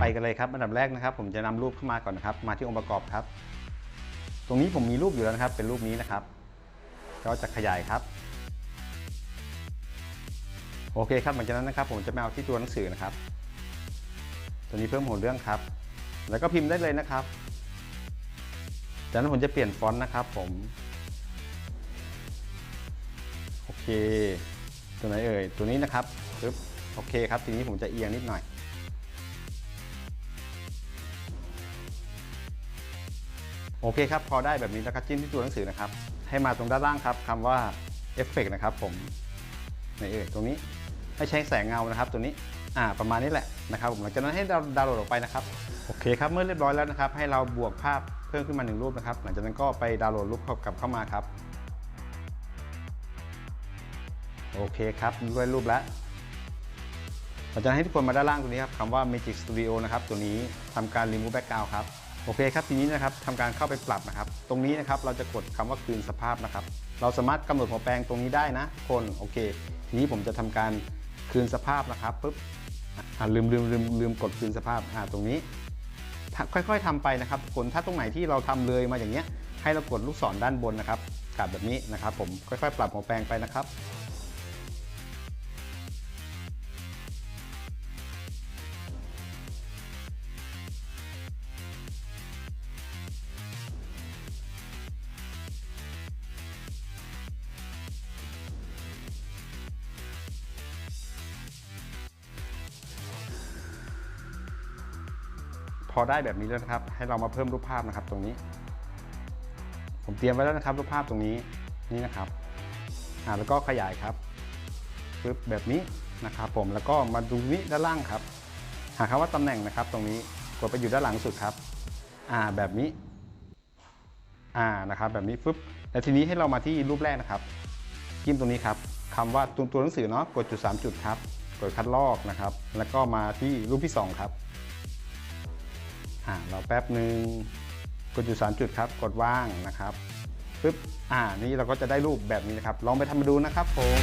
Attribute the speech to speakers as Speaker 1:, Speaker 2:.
Speaker 1: ไปกันเลยครับอันดับแรกนะครับ ผมจะนำรูปเข้ามาก่อนนะครับ มาที่องค์ประกอบครับ ตรงนี้ผมมีรูปอยู่แล้วนะครับ เป็นรูปนี้นะครับ ก็จะขยายครับ โอเคครับหลังจากนั้นนะครับ ผมจะมาเอาที่ตัวหนังสือนะครับ ตัวนี้เพิ่มหัวเรื่องครับ แล้วก็พิมพ์ได้เลยนะครับ จากนั้นผมจะเปลี่ยนฟอนต์นะครับ ผมโอเค ตัวไหนเอ่ย ตัวนี้นะครับปึ๊บโอเคครับ ทีนี้ผมจะเอียงนิดหน่อย โอเคครับ พอได้แบบนี้แล้วก็จิ้มที่ตัวหนังสือนะครับ ให้มาตรงด้านล่างครับคำว่าเอฟเฟกนะครับผมไหนเอ่ยตรงนี้ให้ใช้แสงเงานะครับ ตัวนี้อ่าประมาณนี้แหละนะครับผมหลังจากนั้นให้ดาวดาวน์โหลดออกไปนะครับโอเคครับเมื่อเรียบร้อยแล้วนะครับ ให้เราบวกภาพเพิ่มขึ้นมาหนึ่งรูปนะครับ หลังจากนั้นก็ไปดาวน์โหลดรูปกลับเข้ามาครับโอเคครับด้วยรูปแล้วเราจะให้ทุกคนมาด้านล่างตรงนี้ครับคำว่า Magic Studio นะครับตัวนี้ทำการ remove background ครับ โอเคครับทีนี้นะครับทำการเข้าไปปรับนะครับ ตรงนี้นะครับเราจะกดคำว่าคืนสภาพนะครับ เราสามารถกำหนดหัวแปลงตรงนี้ได้นะคนโอเค ทีนี้ผมจะทำการคืนสภาพนะครับปุ๊บอ่าลืมลืมลืมลืมกดคืนสภาพตรงนี้ค่อยๆทำไปนะครับคนถ้าตรงไหนที่เราทำเลยมาอย่างเงี้ยให้เรากดลูกศรด้านบนนะครับกลับแบบนี้นะครับ ผมค่อยๆ ปรับหัวแปลงไปนะครับ อได้แบบนี้แล้วนะครับ ให้เรามาเพิ่มรูปภาพนะครับตรงนี้ ผมเตรียมไว้แล้วนะครับ รูปภาพตรงนี้นี่นะครับอ่าแล้วก็ขยายครับปึ๊บแบบนี้นะครับผมแล้วก็มาดูนี้ด้านล่างครับ หาคำว่าตำแหน่งนะครับ ตรงนี้กดไปอยู่ด้านหลังสุดครับอ่าแบบนี้อ่านะครับ แบบนี้ฟึบแล้วทีนี้ให้เรามาที่รูปแรกนะครับจิ้มตรงนี้ครับคำว่าตัวตัวหนังสือเนาะกดจุด3จุดครับกดคัดลอกนะครับ แล้วก็มาที่รูปที่สองครับ อ่าเราแป๊บหนึ่งกดจุดสามจุดครับ กดว่างนะครับปึ๊บอ่านี่เราก็จะได้รูปแบบนี้นะครับ ลองไปทำมาดูนะครับผม